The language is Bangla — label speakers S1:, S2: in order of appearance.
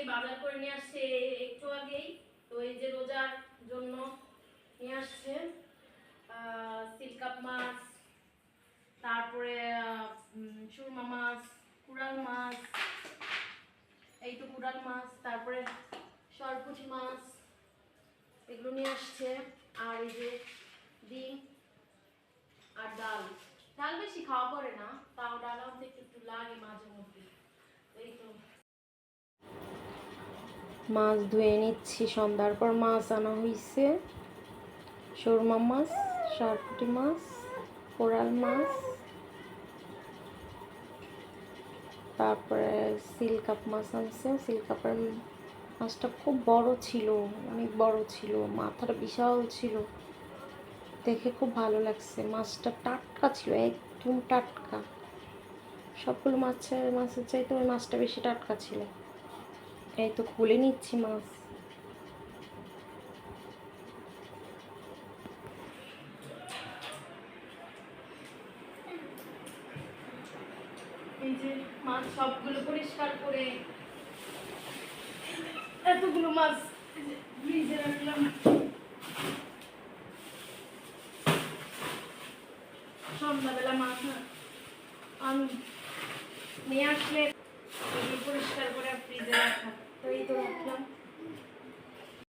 S1: আজকে বাজার করে নিয়ে আসছে, একটু আগেই। তো এই যে রোজার জন্য নিয়ে আসছে সিলকাপ মাছ, তারপরে সুরমা মাছ, কুড়াল মাছ এই তো কুড়াল মাছ, তারপরে সরপুঁটি মাছ, এগুলো নিয়ে আসছে। আর এই যে ডিম আর ডাল। ডাল বেশি খাওয়া পড়ে না, তাও ডাল আমাদের একটু একটু লাগে মাঝে মধ্যে এই তো
S2: মাছ ধুয়ে নিচ্ছি, সন্ধ্যার পর মাছ আনা হয়েছে সুরমা মাছ শারপুটি মাছ, কোরাল মাছ, তারপরে সিলকাপ মাছ আনছে। সিলকাপের মাছটা খুব বড় ছিল, অনেক বড় ছিল, মাথাটা বিশাল ছিল। দেখে খুব ভালো লাগছে। মাছটা টাটকা ছিল, একদম টাটকা। সবগুলো মাছের মাছের চাইতে ওই মাছটা বেশি টাটকা ছিল। এই তো খুলে নিচ্ছি মাছ।
S1: এই যে পরিষ্কার করে এতগুলো মাছ ফ্রিজে রাখলাম। সন্ধ্যাবেলা মাছ আমি নিয়ে আসলে পরিষ্কার করে ফ্রিজে রাখা।